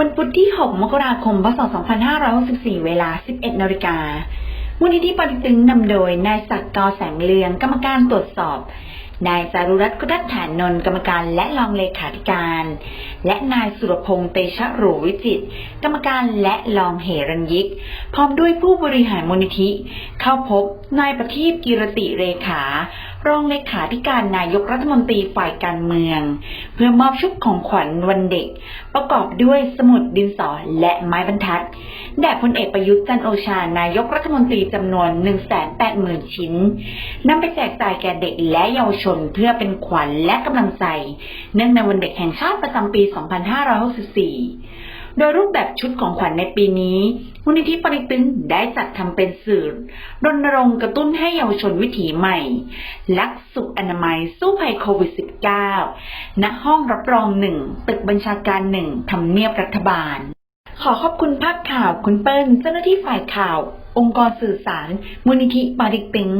วันพุธที่ 6 มกราคม พศ 2564 เวลา 11นาฬิกามูลนิธิปฏิตึงนำโดยนายศักดิ์กอแสงเลือง กรรมการตรวจสอบ นายจารุรัตน์กุดัฐานนนท์กรรมการและรองเลขาธิการ และนายสุรพงษ์เตชะหรูวิจิต กรรมการและรองเหรัญยิก พร้อมด้วยผู้บริหารมูลนิธิ เข้าพบนายประทีปกิรติเรขา รองเลขาธิการนายกรัฐมนตรีฝ่ายการเมือง เพื่อมอบชุดของขวัญวันเด็ก ประกอบด้วยสมุดดินสอและไม้บรรทัด แด่พลเอกประยุทธ์จันโอชานายกรัฐมนตรีจำนวน 180,000 ชิ้นนำไปแจกจ่ายแก่เด็กและเยาวชนเพื่อเป็นขวัญและกำลังใจ เนื่องในวันเด็กแห่งชาติประจำปี 2564 โดยรูปแบบชุดของขวัญในปีนี้มูลนิธิปริตึงได้จัดทำเป็นสื่อรณรงค์กระตุ้นให้เยาวชนวิถีใหม่ลักสุขอนามัยสู้ภัยโควิด -19 ณห้องรับรองหนึ่งตึกบัญชาการหนึ่งทำเนียบรัฐบาล ขอขอบคุณภาพข่าวคุณเปิ้ลเจ้าหน้าที่ฝ่ายข่าว องค์กรสื่อสาร มูลนิธิปาริกตึง